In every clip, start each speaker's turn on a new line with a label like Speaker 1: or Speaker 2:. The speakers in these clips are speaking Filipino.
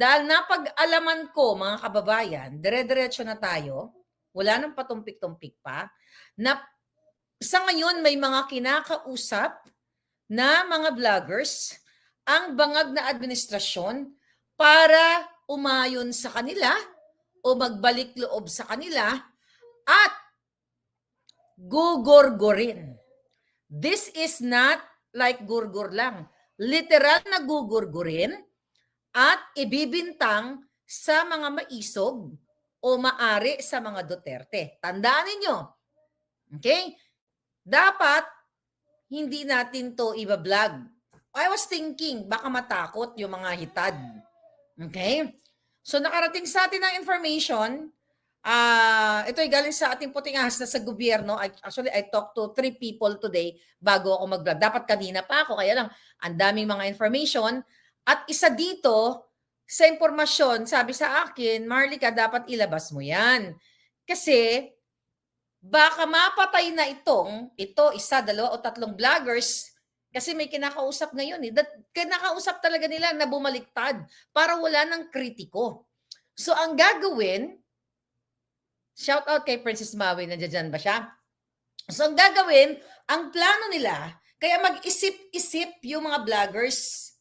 Speaker 1: Dahil napag-alaman ko, mga kababayan, dire-diretso na tayo, wala nang patumpik-tumpik pa, na sa ngayon may mga kinakausap na mga vloggers ang bangag na administrasyon para umayon sa kanila o magbalik loob sa kanila at gugurgurin. This is not like gurgur lang. Literal na gugurgurin at ibibintang sa mga maisog o maari sa mga Duterte. Tandaan ninyo. Okay? Dapat hindi natin to iba-vlog. I was thinking, baka matakot yung mga hitad. Okay? So nakarating sa atin ng information, ah ito ay galing sa ating puting ahas na sa gobyerno. I, actually, I talked to three people today bago ako mag-vlog. Dapat kanina pa ako, kaya lang, ang daming mga information. At isa dito, sa impormasyon, sabi sa akin, Marlica, dapat ilabas mo yan. Kasi, baka mapatay na itong, ito, isa, dalawa o tatlong vloggers, kasi may kinakausap ngayon eh. That, kinakausap talaga nila na bumaliktad para wala ng kritiko. So, ang gagawin, shout out kay Princess Maui, nandiyan dyan ba siya? So, ang gagawin, ang plano nila, kaya mag-isip-isip yung mga vloggers,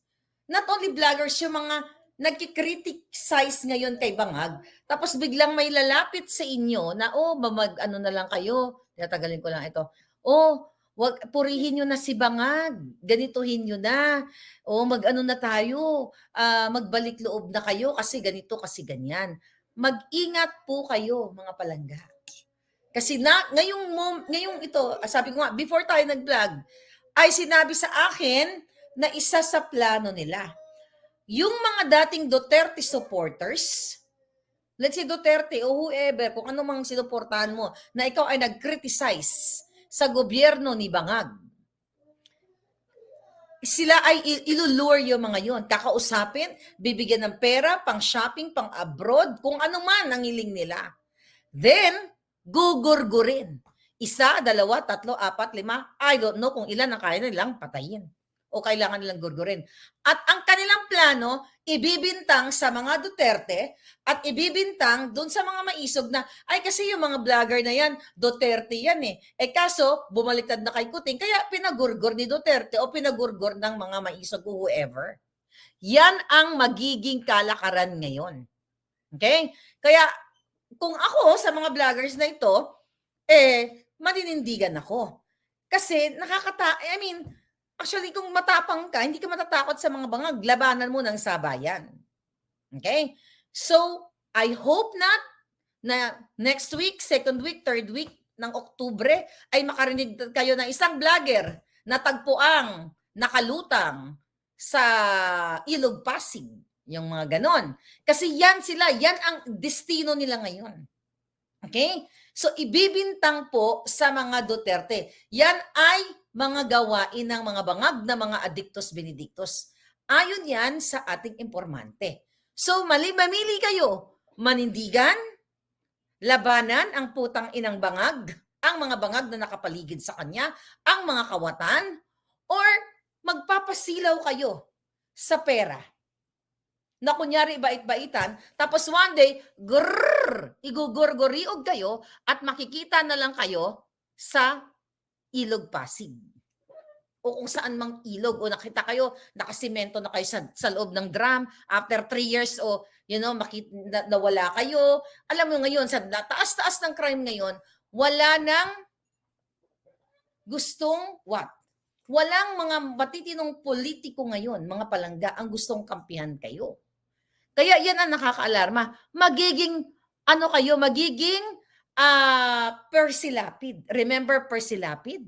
Speaker 1: not only vloggers, yung mga nagki-criticize ngayon kay Bangag, tapos biglang may lalapit sa inyo na, oh, mag ano na lang kayo, tinatagalin ko lang ito, oh, wag purihin nyo na si Bangag, ganituhin nyo na, oh, mag-ano na tayo, ah, magbalik loob na kayo kasi ganito, kasi ganyan. Mag-ingat po kayo, mga palangga. Kasi na, ngayong, mom, ngayong ito, sabi ko nga, before tayo nag-vlog, ay sinabi sa akin na isa sa plano nila yung mga dating Duterte supporters, let's say Duterte o whoever, kung ano mang sinuportahan mo, na ikaw ay nag-criticize sa gobyerno ni Bangag, sila ay ilulure yung mga yon. Kakausapin, bibigyan ng pera, pang shopping, pang abroad, kung ano man ang hiling nila. Then, gugurgurin. Isa, dalawa, tatlo, apat, lima, I don't know kung ilan ang kaya nilang patayin o kailangan nilang gurgurin. At ang kanilang plano, ibibintang sa mga Duterte at ibibintang doon sa mga maisog na, ay kasi yung mga vlogger na yan, Duterte yan eh. Eh kaso, bumaliktad na kay Kuting, kaya pinagurgur ni Duterte o pinagurgur ng mga maisog o whoever. Yan ang magiging kalakaran ngayon. Okay? Kaya, kung ako sa mga vloggers na ito, eh, maninindigan ako. Kasi nakakata, I mean, Actually, kung matapang ka, hindi ka matatakot sa mga bangag. Labanan mo ng sabayan. Okay? So, I hope not na next week, second week, third week ng Oktubre ay makarinig kayo ng isang vlogger na tagpuang nakalutang sa Ilog Pasig. Yung mga ganon. Kasi yan sila, yan ang destino nila ngayon. Okay? So, ibibintang po sa mga Duterte. Yan ay mga gawain ng mga bangag na mga adictos benedictos. Ayon yan sa ating informante. So, mali mamili kayo. Manindigan, labanan ang putang inang bangag, ang mga bangag na nakapaligid sa kanya, ang mga kawatan, or magpapasilaw kayo sa pera na kunyari bait-baitan, tapos one day, grrrr, igugurguriog kayo at makikita na lang kayo sa ilog Pasig. O kung saan mang ilog o nakita kayo, nakasimento na kayo sa, sa loob ng drum after three years o you know, makita, na, nawala kayo. Alam mo ngayon, sa taas-taas ng crime ngayon, wala nang gustong what? Walang mga matitinong politiko ngayon, mga palangga, ang gustong kampihan kayo. Kaya yan ang nakakaalarma. Magiging, ano kayo, magiging uh, persilapid. Remember persilapid?